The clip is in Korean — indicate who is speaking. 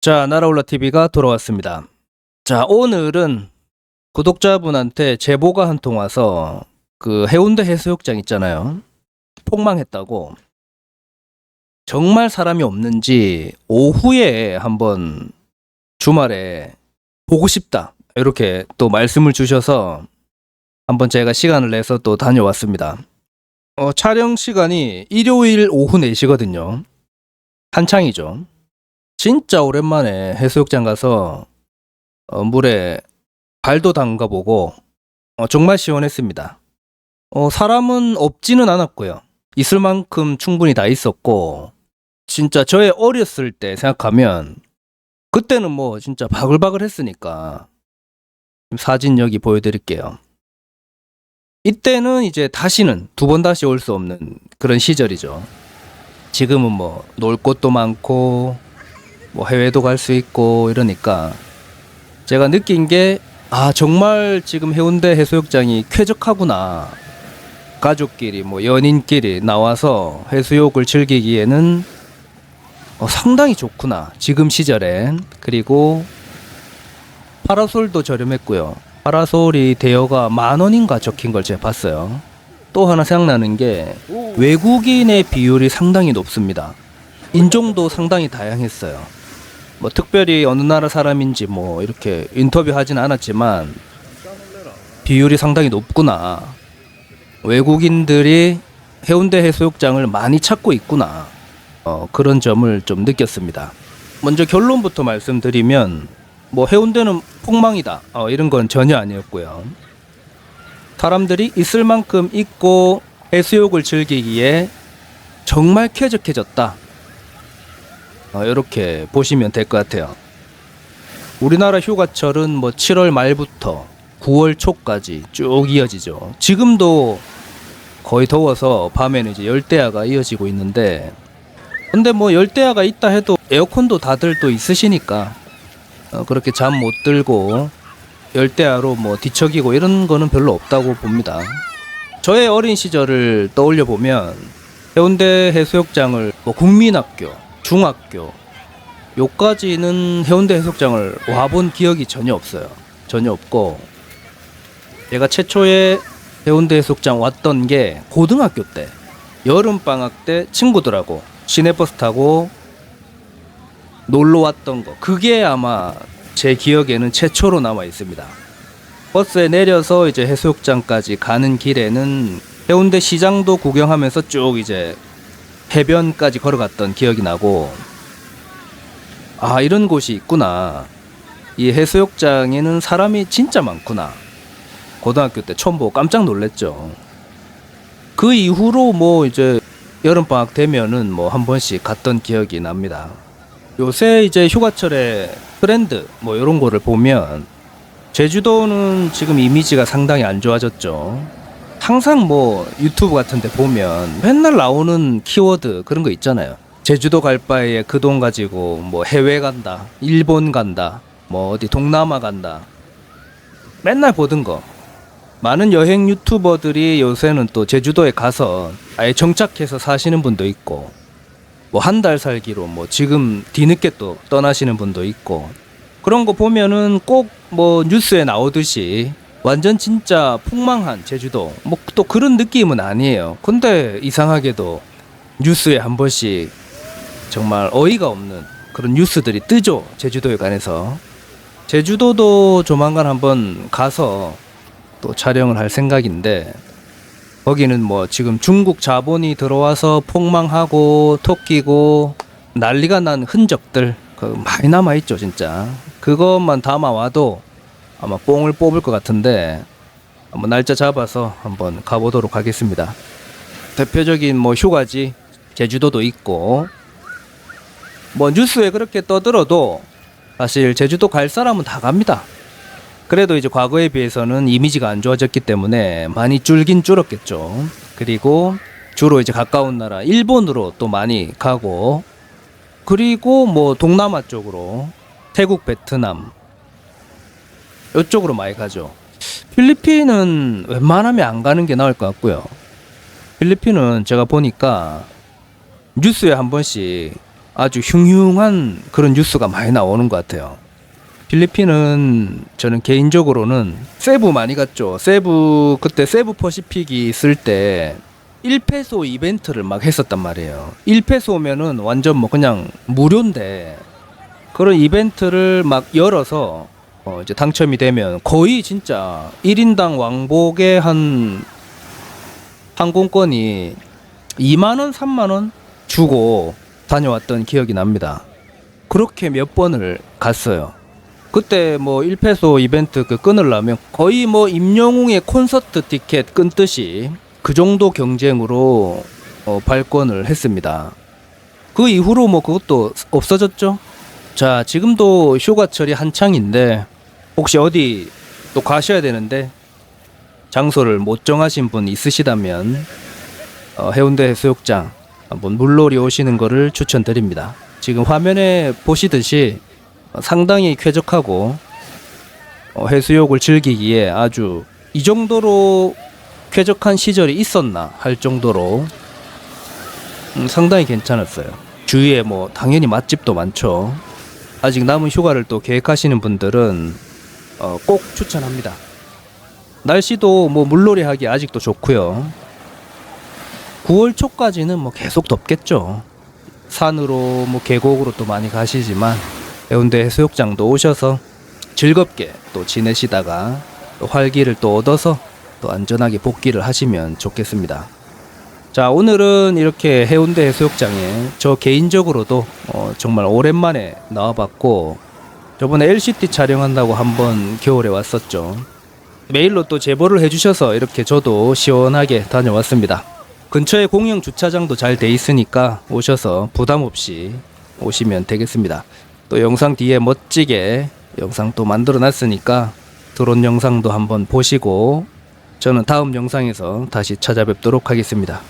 Speaker 1: 자, 나라올라 TV가 돌아왔습니다. 자, 오늘은 구독자분한테 제보가 한 통 와서 그 해운대 해수욕장 있잖아요. 폭망했다고. 정말 사람이 없는지 오후에 한번 주말에 보고 싶다. 이렇게 또 말씀을 주셔서 한번 제가 시간을 내서 또 다녀왔습니다. 어, 촬영 시간이 일요일 오후 4시거든요. 한창이죠. 진짜 오랜만에 해수욕장 가서 어, 물에 발도 담가보고 어, 정말 시원했습니다. 어, 사람은 없지는 않았고요. 있을 만큼 충분히 다 있었고 진짜 저의 어렸을 때 생각하면 그때는 뭐 진짜 바글바글 했으니까 사진 여기 보여드릴게요. 이때는 이제 다시는 두 번 다시 올 수 없는 그런 시절이죠. 지금은 뭐 놀 곳도 많고 뭐 해외도 갈 수 있고 이러니까 제가 느낀 게 아 정말 지금 해운대 해수욕장이 쾌적하구나. 가족끼리 뭐 연인끼리 나와서 해수욕을 즐기기에는 어, 상당히 좋구나. 지금 시절엔. 그리고 파라솔도 저렴했고요. 파라솔이 대여가 만 원인가 적힌 걸 제가 봤어요. 또 하나 생각나는 게 외국인의 비율이 상당히 높습니다. 인종도 상당히 다양했어요 뭐 특별히 어느 나라 사람인지 뭐 이렇게 인터뷰하진 않았지만 비율이 상당히 높구나. 외국인들이 해운대 해수욕장을 많이 찾고 있구나. 어, 그런 점을 좀 느꼈습니다. 먼저 결론부터 말씀드리면 뭐 해운대는 폭망이다. 어, 이런 건 전혀 아니었고요. 사람들이 있을 만큼 있고 해수욕을 즐기기에 정말 쾌적해졌다. 어, 이렇게 보시면 될 것 같아요. 우리나라 휴가철은 뭐 7월 말부터 9월 초까지 쭉 이어지죠. 지금도 거의 더워서 밤에는 이제 열대야가 이어지고 있는데, 근데 뭐 열대야가 있다 해도 에어컨도 다들 또 있으시니까 어, 그렇게 잠 못 들고 열대야로 뭐 뒤척이고 이런 거는 별로 없다고 봅니다. 저의 어린 시절을 떠올려 보면 해운대 해수욕장을 뭐 국민학교, 중학교 요까지는 해운대 해수욕장을 와본 기억이 전혀 없어요. 전혀 없고 제가 최초에 해운대 해수욕장 왔던 게 고등학교 때 여름 방학 때 친구들하고 시내버스 타고 놀러 왔던 거 그게 아마 제 기억에는 최초로 남아 있습니다. 버스에 내려서 이제 해수욕장까지 가는 길에는 해운대 시장도 구경하면서 쭉 이제 해변까지 걸어갔던 기억이 나고 아 이런 곳이 있구나. 이 해수욕장에는 사람이 진짜 많구나. 고등학교 때 처음 보고 깜짝 놀랐죠. 그 이후로 뭐 이제 여름방학 되면은 뭐 한 번씩 갔던 기억이 납니다. 요새 이제 휴가철에 트렌드 뭐 이런 거를 보면 제주도는 지금 이미지가 상당히 안 좋아졌죠 항상 뭐 유튜브 같은 데 보면 맨날 나오는 키워드 그런 거 있잖아요. 제주도 갈 바에 그 돈 가지고 뭐 해외 간다, 일본 간다, 뭐 어디 동남아 간다. 맨날 보던 거. 많은 여행 유튜버들이 요새는 또 제주도에 가서 아예 정착해서 사시는 분도 있고, 뭐 한 달 살기로 뭐 지금 뒤늦게 또 떠나시는 분도 있고, 그런 거 보면은 꼭 뭐 뉴스에 나오듯이 완전 진짜 폭망한 제주도 뭐 또 그런 느낌은 아니에요. 근데 이상하게도 뉴스에 한 번씩 정말 어이가 없는 그런 뉴스들이 뜨죠. 제주도에 관해서 제주도도 조만간 한번 가서 또 촬영을 할 생각인데 거기는 뭐 지금 중국 자본이 들어와서 폭망하고 토끼고 난리가 난 흔적들 그 많이 남아 있죠 진짜 그것만 담아와도 아마 뽕을 뽑을 것 같은데 한번 날짜 잡아서 한번 가보도록 하겠습니다. 대표적인 뭐 휴가지 제주도도 있고 뭐 뉴스에 그렇게 떠들어도 사실 제주도 갈 사람은 다 갑니다. 그래도 이제 과거에 비해서는 이미지가 안 좋아졌기 때문에 많이 줄긴 줄었겠죠. 그리고 주로 이제 가까운 나라 일본으로 또 많이 가고 그리고 뭐 동남아 쪽으로 태국, 베트남 이쪽으로 많이 가죠. 필리핀은 웬만하면 안 가는 게 나을 것 같고요. 필리핀은 제가 보니까 뉴스에 한 번씩 아주 흉흉한 그런 뉴스가 많이 나오는 것 같아요. 필리핀은 저는 개인적으로는 세부 많이 갔죠. 세부 그때 세부 퍼시픽이 있을 때 1페소 이벤트를 막 했었단 말이에요. 1페소면은 완전 뭐 그냥 무료인데 그런 이벤트를 막 열어서 어 이제 당첨이 되면 거의 진짜 1인당 왕복에 한 항공권이 2만 원, 3만 원 주고 다녀왔던 기억이 납니다. 그렇게 몇 번을 갔어요. 그때 뭐 1페소 이벤트 그 끊으려면 거의 뭐 임영웅의 콘서트 티켓 끊듯이 그 정도 경쟁으로 어, 발권을 했습니다. 그 이후로 뭐 그것도 없어졌죠. 자, 지금도 휴가철이 한창인데 혹시 어디 또 가셔야 되는데 장소를 못 정하신 분 있으시다면 어, 해운대 해수욕장 한번 물놀이 오시는 거를 추천드립니다. 지금 화면에 보시듯이 어, 상당히 쾌적하고 어, 해수욕을 즐기기에 아주 이 정도로 쾌적한 시절이 있었나 할 정도로 음, 상당히 괜찮았어요. 주위에 뭐 당연히 맛집도 많죠. 아직 남은 휴가를 또 계획하시는 분들은 어, 꼭 추천합니다. 날씨도 뭐 물놀이 하기 아직도 좋고요. 9월 초까지는 뭐 계속 덥겠죠. 산으로 뭐 계곡으로 또 많이 가시지만 해운대 해수욕장도 오셔서 즐겁게 또 지내시다가 또 활기를 또 얻어서 또 안전하게 복귀를 하시면 좋겠습니다. 자 오늘은 이렇게 해운대 해수욕장에 저 개인적으로도 어, 정말 오랜만에 나와봤고 저번에 LCT 촬영한다고 한번 겨울에 왔었죠. 메일로 또 제보를 해주셔서 이렇게 저도 시원하게 다녀왔습니다. 근처에 공영 주차장도 잘 돼 있으니까 오셔서 부담 없이 오시면 되겠습니다. 또 영상 뒤에 멋지게 영상 또 만들어 놨으니까 드론 영상도 한번 보시고 저는 다음 영상에서 다시 찾아뵙도록 하겠습니다.